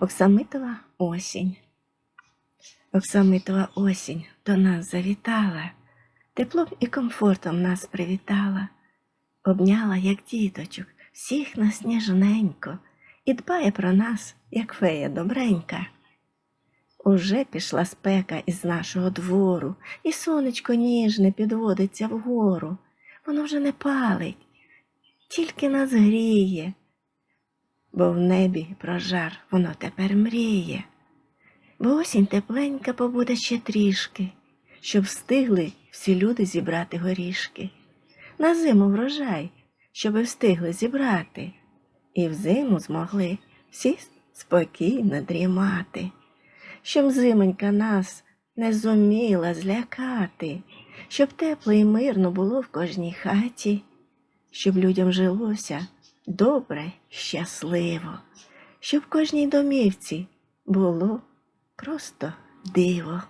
Оксамитова осінь. Оксамитова осінь до нас завітала, теплом і комфортом нас привітала, обняла, як діточок, всіх нас ніжненько, і дбає про нас, як фея добренька. Уже пішла спека із нашого двору, і сонечко ніжне підводиться вгору. Воно вже не палить, тільки нас гріє, бо в небі про жар воно тепер мріє. Бо осінь тепленька побуде ще трішки, щоб встигли всі люди зібрати горішки. На зиму врожай, щоби встигли зібрати, і взиму змогли всі спокійно дрімати, щоб зимонька нас не зуміла злякати, щоб тепло і мирно було в кожній хаті, щоб людям жилося добре, щасливо, щоб кожній домівці було просто диво.